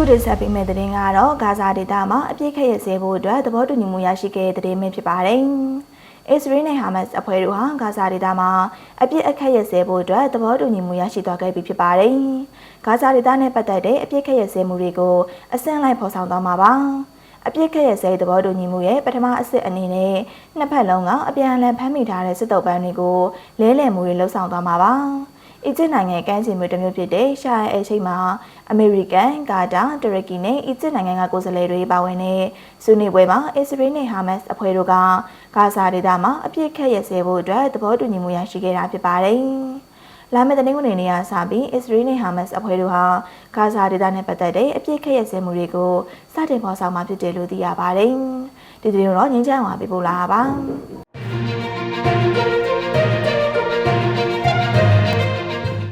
အခုတင်ဆက်ပေးမယ့်သတင်းကတော့ဂါဇာဒေသမှာအပြစ်ခတ်ရစဲဖို့အတွက်သဘောတူညီမှုရရှိခဲ့တဲ့သတင်းပဲဖြစ်ပါတယ်။အစ္စရေးနဲ့ဟာမတ်စ်အဖွဲ့တို့ဟာဂါဇာဒေသမှာအပြစ်အခတ်ရစဲဖို့အတွက်သဘောတူညီမှုရရှိသွားခဲ့ပြီဖြစ်ပါတယ်။ဂါဇာဒေသနဲ့ပတ်သက်တဲ့အပြစ်ခတ်ရစဲမှုတွေကိုအစင်းလိုက်ဖော်ဆောင်သွားမှာပါ။အပြစ်ခတ်ရစဲသဘောတူညီမှုရဲ့ပထမအဆင့်အနေနဲ့နှစ်ဖက်လုံးကအပြန်အလှန်ဖမ်းမိထားတဲ့စစ်တုပ်ပန်းတွေကိုလဲလှယ်မှုတွေလှုပ်ဆောင်သွားမှာပါ။ အီဂျစ်နိုင်ငံကမ်းခြေမြို့တစ်မြို့ဖြစ်တဲ့ရှာအယ်ရှိတ်မှာအမေရိကန်၊ကာတာ၊တူရကီနဲ့အီဂျစ်နိုင်ငံကကိုယ်စားလှယ်တွေပါဝင်တဲ့ဆွေးနွေးပွဲမှာအစ္စရေးနဲ့ဟာမတ်စ်အဖွဲ့တို့ကဂါဇာဒေသမှာအပြစ်ခတ်ရစဲဖို့အတွက်သဘောတူညီမှုရရှိခဲ့တာဖြစ်ပါတယ်။လာမယ့်တနင်္ဂနွေနေ့ကစပြီးအစ္စရေးနဲ့ဟာမတ်စ်အဖွဲ့တို့ဟာဂါဇာဒေသနဲ့ပတ်သက်တဲ့အပြစ်ခတ်ရစဲမှုတွေကိုစတင်ဖော်ဆောင်မှာဖြစ်တယ်လို့သိရပါတယ်။ဒီသတင်းတော့ငင်းချမ်းပါပြပို့လာပါ။